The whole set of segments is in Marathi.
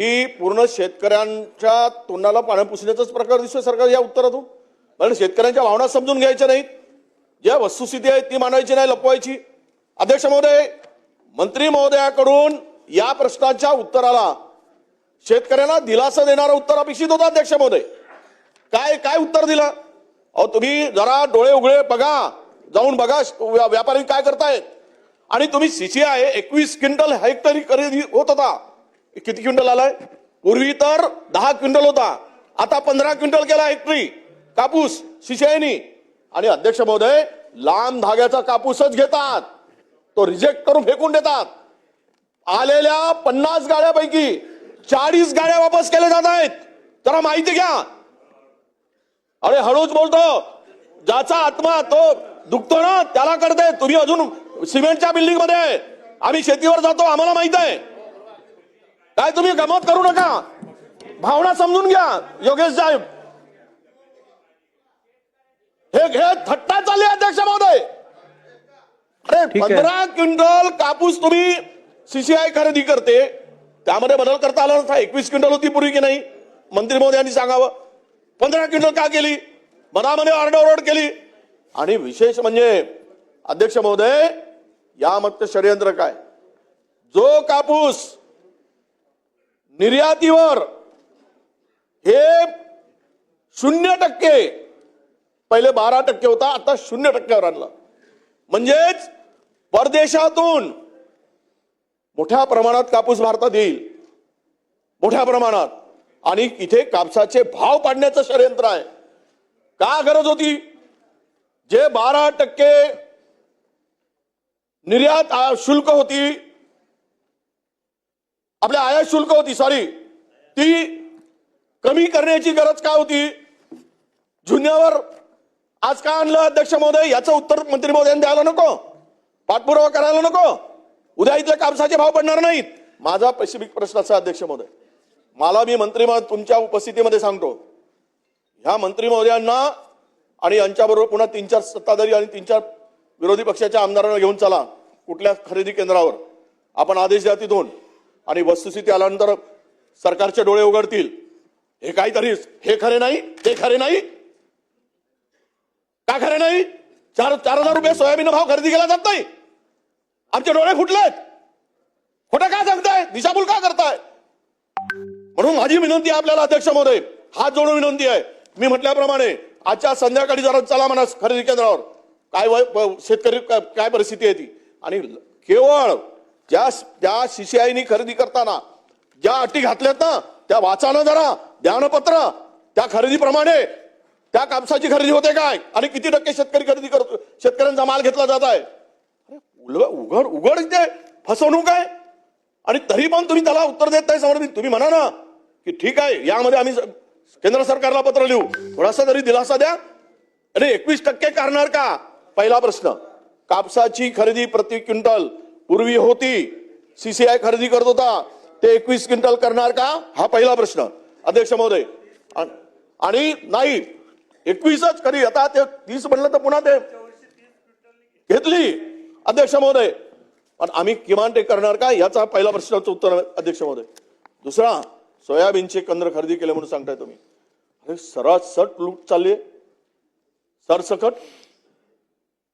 ही पूर्ण शेतकऱ्यांच्या तोंडाला पाणी पुसण्याचाच प्रकार दिसतोय सरकार या उत्तरातून. कारण शेतकऱ्यांच्या भावना समजून घ्यायच्या नाहीत. ज्या वस्तुस्थिती आहे ती मांडायची नाही लपवायची. अध्यक्ष महोदय मंत्री महोदयाकडून या प्रश्नाच्या उत्तराला शेतकऱ्यांना दिलासा देणारं उत्तर अपेक्षित होता अध्यक्ष महोदय. काय काय उत्तर दिलं? अहो तुम्ही जरा डोळे उघडे बघा. जाऊन बघा व्या- व्यापारी काय करतायत. आणि तुम्ही सीसीआय एकवीस क्विंटल हेक्टरी खरेदी होत होता. किती क्विंटल आलाय? पूर्वी तर दहा क्विंटल होता. आता पंधरा क्विंटल केला हेक्टरी कापूस शिशयनी आणि अध्यक्ष महोदय लांब धाग्याचा कापूसच घेतात. तो रिजेक्ट करून फेकून देतात. आलेल्या पन्नास गाड्यापैकी चाळीस गाड्या वापस केल्या जात आहेत. जरा माहिती घ्या. अरे हळूच बोलतो. ज्याचा आत्मा तो दुखतो ना त्याला करते. तुम्ही अजून सिमेंटच्या बिल्डिंगमध्ये आहे. आम्ही शेतीवर जातो आम्हाला माहीत आहे. काय तुम्ही गमत करू नका. भावना समजून घ्या योगेश साहेब. हे हे थट्टा चालली अध्यक्ष महोदय. अरे. पंधरा क्विंटल कापूस तुम्ही सीसीआय खरेदी करते. त्यामध्ये बदल करता आला नसता. एकवीस क्विंटल होती पूर्वी की नाही? मंत्री महोदयांनी सांगावं. पंधरा क्विंटल का केली? मनामध्ये आरडाओरड केली. आणि विशेष म्हणजे अध्यक्ष महोदय यामागचं षडयंत्र काय? जो कापूस निर्यातीवर. हे शून्य टक्के. पहिले बारा टक्के होता आता शून्य टक्क्यावर आणला. म्हणजेच परदेशातून मोठ्या प्रमाणात कापूस भारतात येईल. मोठ्या प्रमाणात. आणि इथे कापसाचे भाव पाडण्याचं षडयंत्र आहे. का गरज होती? जे बारा टक्के निर्यात शुल्क होती आपल्या आयात शुल्क होती सॉरी ती कमी करण्याची गरज काय होती? जुन्यावर आज का आणलं अध्यक्ष महोदय? याचं उत्तर मंत्री महोदयांनी द्यायला नको. पाठपुरावा करायला नको. उद्या इथले कापसाचे भाव पडणार नाहीत. माझा स्पेसिफिक प्रश्न असा अध्यक्ष महोदय. मला मी मंत्री तुमच्या उपस्थितीमध्ये सांगतो. ह्या मंत्री महोदयांना आणि यांच्याबरोबर पुन्हा तीन चार सत्ताधारी आणि तीन चार विरोधी पक्षाच्या आमदारांना घेऊन चला कुठल्या खरेदी केंद्रावर. आपण आदेश द्या तिथून. आणि वस्तुस्थिती आल्यानंतर सरकारचे डोळे उघडतील. हे काहीतरी हे खरे नाही ते खरे नाही. का खरे नाही? चार चार हजार रुपये सोयाबीन भाव खरेदी केला जात नाही. आमचे डोळे फुटलेत. खोटं का सांगताय? दिशाभूल का करताय? म्हणून माझी विनंती आपल्याला अध्यक्ष महोदय हात जोडून विनंती आहे. मी म्हटल्याप्रमाणे आजच्या संध्याकाळी जरा चला म्हणा खरेदी केंद्रावर. काय वय- शेतकरी काय परिस्थिती आहे ती? आणि केवळ ज्या ज्या सीसीआयनी खरेदी करताना ज्या अटी घातल्यात ना त्या वाचानं जरा ध्यानपत्र त्या खरेदीप्रमाणे त्या कापसाची खरेदी होते काय? आणि किती टक्के शेतकरी खरेदी करतो शेतकऱ्यांचा माल घेतला जात आहे? अरे उघड उघड ते फसवणूक आहे. आणि तरी पण तुम्ही त्याला उत्तर देत नाही समोर तुम्ही म्हणा ना की ठीक आहे यामध्ये आम्ही केंद्र सरकारला पत्र लिहू. थोडासा तरी दिलासा द्या. अरे एकवीस टक्के करणार का? पहिला प्रश्न. कापसाची खरेदी प्रति क्विंटल पूर्वी होती. सीसीआय खरेदी करत होता. ते एकवीस क्विंटल करणार का? हा पहिला प्रश्न. अध्यक्ष महोदय आणि नाही एकवीसच खरी. आता ते तीस म्हणलं तर पुन्हा ते घेतली. अध्यक्ष महोदय पण आम्ही किमान ते करणार का? याचा पहिला प्रश्नाचं उत्तर अध्यक्ष महोदय. दुसरा सोयाबीनचे कंद्र खरेदी केले म्हणून सांगताय तुम्ही. अरे सरासट लूट चालली सरसकट.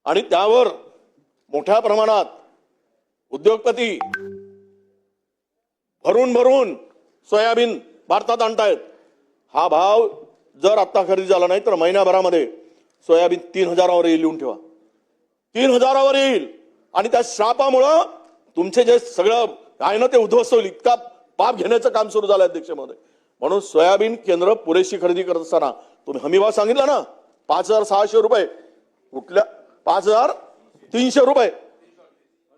आणि त्यावर मोठ्या प्रमाणात उद्योगपती भरून भरून सोयाबीन भारतात आणतायत. हा भाव जर आता खरेदी झाला नाही तर महिन्याभरामध्ये सोयाबीन तीन हजारावर येईल लिहून ठेवा. तीन हजारावर येईल. आणि त्या श्रापामुळं तुमचे जे सगळं आहे ना ते उद्ध्वस्त होईल. इतका पाप घेण्याचं काम सुरू झालं अध्यक्ष महोदय. म्हणून सोयाबीन केंद्र पुरेशी खरेदी करत असताना तुम्ही हमीभाव सांगितला ना पाच हजार सहाशे रुपये. कुठल्या? पाच हजार तीनशे रुपये.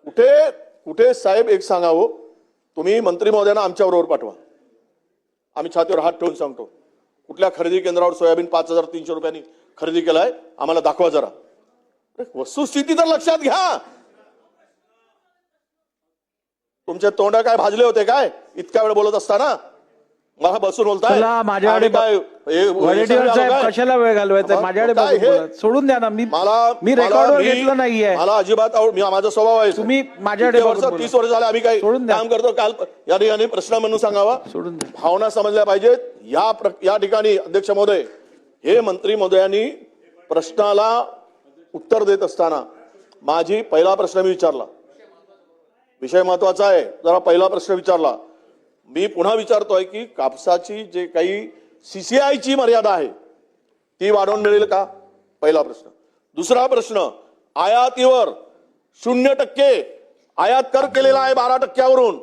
कुठे कुठे साहेब एक सांगावं? तुम्ही मंत्री महोदयांना आमच्याबरोबर पाठवा. आम्ही छातीवर हात ठेवून सांगतो. कुठल्या खरेदी केंद्रावर सोयाबीन पाच हजार तीनशे रुपयांनी खरेदी केलाय आम्हाला दाखवा जरा. वस्तुस्थिती तर लक्षात घ्या. तुमचे तोंड काय भाजले होते काय? इतक्या वेळ बोलत असताना. मला बसून बोलताय. माझ्याकडे काय? कशाला वेळ घालवायचा? माझ्याकडे. सोडून द्या ना मी मला मी रेकॉर्डवर घेतलं नाहीये. मला अजिबात आवड मी माझा स्वभाव आहे. तुम्ही माझ्याकडे वर्ष. तीस वर्ष झाले आम्ही काही. काम करतो. काल या ठिकाणी प्रश्न म्हणून सांगावा. सोडून भावना समजल्या पाहिजेत. या या ठिकाणी अध्यक्ष महोदय हे मंत्री महोदयांनी प्रश्नाला उत्तर देत असताना माझी पहिला प्रश्न मी विचारला. विषय महत्त्वाचा आहे. जरा पहिला प्रश्न विचारला. मी पुन्हा विचारतोय की कापसाची जे काही सीसीआयची मर्यादा आहे ती वाढवून मिळेल का? पहिला प्रश्न. दुसरा प्रश्न आयातीवर शून्य टक्के आयात कर केलेला आहे बारा टक्क्यावरून.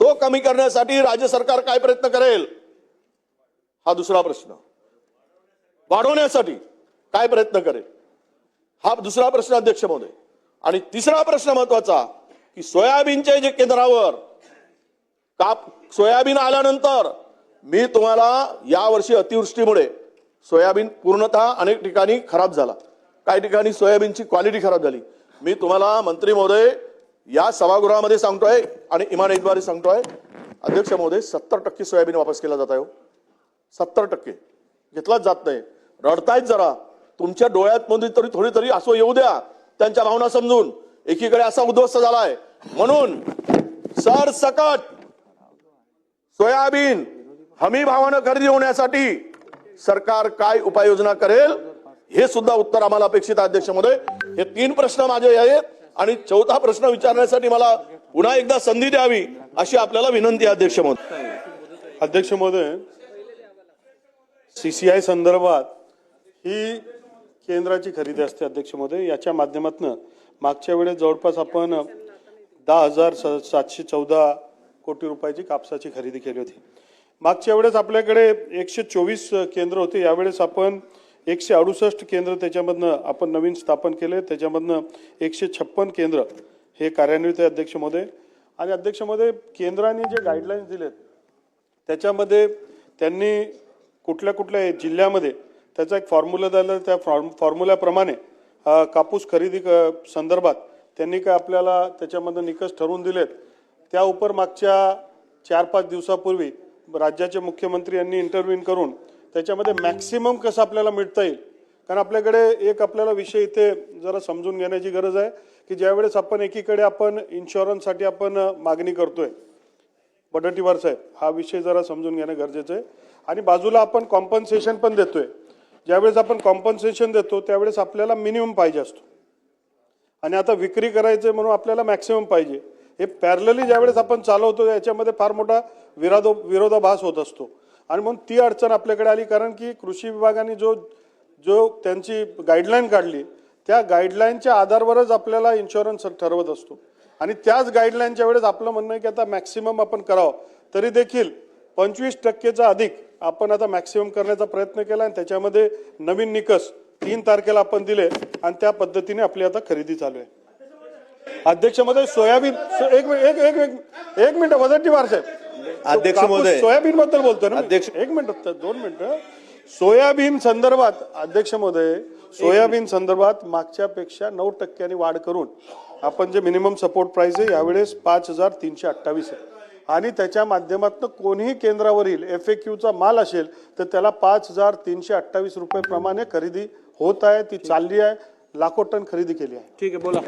तो कमी करण्यासाठी राज्य सरकार काय प्रयत्न करेल? हा दुसरा प्रश्न. वाढवण्यासाठी काय प्रयत्न करेल? हा दुसरा प्रश्न अध्यक्ष महोदय. आणि तिसरा प्रश्न महत्त्वाचा की सोयाबीनच्या जे केंद्रावर काप सोयाबीन आल्यानंतर मी तुम्हाला यावर्षी अतिवृष्टीमुळे सोयाबीन पूर्णतः अनेक ठिकाणी खराब झाला. काही ठिकाणी सोयाबीनची क्वालिटी खराब झाली. मी तुम्हाला मंत्री महोदय या सभागृहामध्ये सांगतोय आणि इमानतद्वारे सांगतोय. अध्यक्ष महोदय सत्तर टक्के सोयाबीन वापस केला जात आहे हो. सत्तर टक्के. घेतलाच जात नाही. रडतायत जरा. तुमच्या डोळ्यात मध्ये तरी थोडी तरी असं येऊ द्या. त्यांच्या भावना समजून. एकीकडे असा उद्ध्वस्त झालाय. म्हणून सरसकट सोयाबीन हमी भावानं खरेदी होण्यासाठी सरकार काय उपाययोजना करेल हे सुद्धा उत्तर आम्हाला अपेक्षित अध्यक्ष महोदय हे तीन प्रश्न माझे आहेत आणि चौथा प्रश्न विचारण्यासाठी मला पुन्हा एकदा संधी द्यावी अशी आपल्याला विनंती आहे अध्यक्ष महोदय अध्यक्ष महोदय सीसीआय संदर्भात ही केंद्राची खरेदी असते अध्यक्ष महोदय याच्या माध्यमातून मागच्या वेळेस जवळपास आपण दहा हजार सातशे चौदा कोटी रुपयाची कापसाची खरेदी केली होती. मागच्या वेळेस आपल्याकडे एकशे चोवीस केंद्र होते. यावेळेस आपण एकशे अडुसष्ट केंद्र त्याच्यामधनं आपण नवीन स्थापन केले. त्याच्यामधनं एकशे छप्पन केंद्र हे कार्यान्वित आहे अध्यक्षमध्ये आणि अध्यक्षमध्ये केंद्राने जे गाईडलाईन्स दिलेत त्याच्यामध्ये त्यांनी कुठल्या कुठल्या जिल्ह्यामध्ये त्याचा एक फॉर्म्युला दिला त्या फॉर्म फॉर्म्युल्याप्रमाणे कापूस खरेदी क- संदर्भात त्यांनी काय आपल्याला त्याच्यामध्ये निकष ठरवून दिलेत त्या उपर मागच्या चार पाच दिवसापूर्वी राज्याचे मुख्यमंत्री यांनी इंटरव्ह्यून करून त्याच्यामध्ये मॅक्सिमम कसं आपल्याला मिळता येईल? कारण आपल्याकडे एक आपल्याला विषय इथे जरा समजून घेण्याची गरज आहे की ज्यावेळेस आपण एकीकडे आपण इन्शुरन्ससाठी आपण मागणी करतोय बटटीवार साहेब हा विषय जरा समजून घेणं गरजेचं आहे. आणि बाजूला आपण कॉम्पन्सेशन पण देतोय. ज्यावेळेस आपण कॉम्पन्सेशन देतो त्यावेळेस आपल्याला मिनिमम पाहिजे असतो. आणि आता विक्री करायचे म्हणून आपल्याला मॅक्सिमम पाहिजे. हे पॅरलली ज्यावेळेस आपण चालवतो याच्यामध्ये फार मोठा विरादो विरोधाभास होत असतो. आणि म्हणून ती अडचण आपल्याकडे आली कारण की कृषी विभागाने जो जो त्यांची गाईडलाईन काढली त्या गाईडलाईनच्या आधारावरच आपल्याला इन्शुरन्स ठरवत असतो. आणि त्याच गाईडलाईनच्या वेळेस आपलं म्हणणं आहे की आता मॅक्सिमम आपण करावं. तरी देखील पंचवीस टक्केचा अधिक आपण आता मॅक्सिमम करण्याचा प्रयत्न केला आणि त्याच्यामध्ये नवीन निकष तीन तारखेला आपण दिले आणि त्या पद्धतीने आपली आता खरेदी चालू आहे. अध्यक्ष महोदय सोयाबीन एक मिनिट एक एक एक एक मिनिट वजनटीवार साहेब. अध्यक्ष महोदय. सोयाबीन बद्दल बोलतोय ना. अध्यक्ष- एक मिनिट दोन मिनिटं. सोयाबीन संदर्भात अध्यक्ष महोदय सोयाबीन संदर्भात मागच्या पेक्षा नऊ टक्क्यांनी वाढ करून आपण जे मिनिमम सपोर्ट प्राइस आहे यावेळेस पाच हजार तीनशे अठ्ठावीस आहे. आणि त्याच्या माध्यमातून कोणीही केंद्रावरील एफ ए क्यूचा माल असेल तर त्याला पाच हजार तीनशे अठ्ठावीस रुपये प्रमाणे खरेदी होत आहे ती चालली आहे लाखो टन खरेदी केली आहे. ठीक आहे बोला.